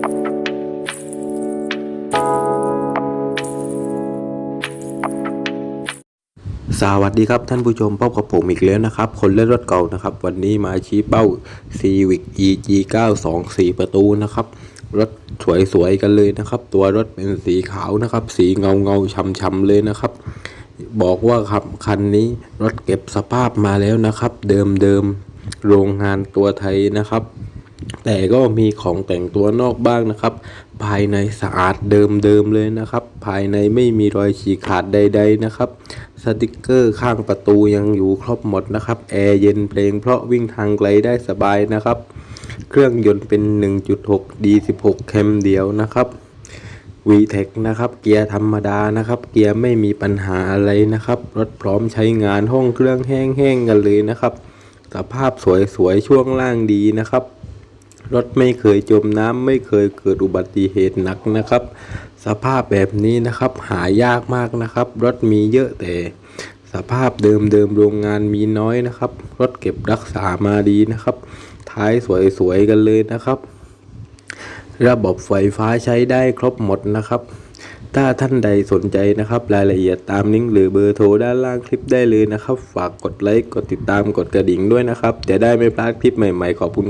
สวัสดีครับท่านผู้ชมพบกับผมอีกแล้วนะครับ คนเล่นรถเก่านะครับ วันนี้มาชี้เป้า Civic EG 9 2 4 ประตูนะครับ รถสวยๆกันเลยนะครับ ตัวรถเป็นสีขาวนะครับ สีเงาๆงาช้ำๆเลยนะครับ บอกว่าครับคันนี้รถเก็บสภาพมาแล้วนะครับ เดิมๆโรงงานตัวไทยนะครับ แต่ก็มีของแต่งตัวนอกบ้างนะครับ ภายในสะอาดเดิมๆเลยนะครับ ภายในไม่มีรอยฉีกขาดใด ๆนะครับ สติกเกอร์ข้างประตูยังอยู่ครบหมดนะครับ แอร์เย็นเพลงเพราะวิ่งทางไกลได้สบายนะครับ เครื่องยนต์เป็น 1.6 D16 แคมเดียวนะครับ VTEC นะครับเกียร์ธรรมดานะครับ เกียร์ไม่มีปัญหาอะไรนะครับ รถพร้อมใช้งานห้องเครื่องแห้งๆกันเลยนะครับ สภาพสวยๆช่วงล่างดีนะครับ รถไม่เคยจมน้ำไม่เคยเกิดอุบัติเหตุหนักนะครับ สภาพแบบนี้นะครับหายากมากนะครับ รถมีเยอะแต่ สภาพเดิมๆโรงงานมีน้อยนะครับ รถเก็บรักษามาดีนะครับ ท้ายสวยๆกันเลยนะครับ ระบบไฟฟ้าใช้ได้ครบหมดนะครับถ้าท่านใดสนใจนะครับ รายละเอียดตามลิงก์หรือเบอร์โทรด้านล่างคลิปได้เลยนะครับ ฝากกดไลค์กดติดตามกดกระดิ่งด้วยนะครับ จะได้ไม่พลาดคลิปใหม่ๆขอบคุณครับ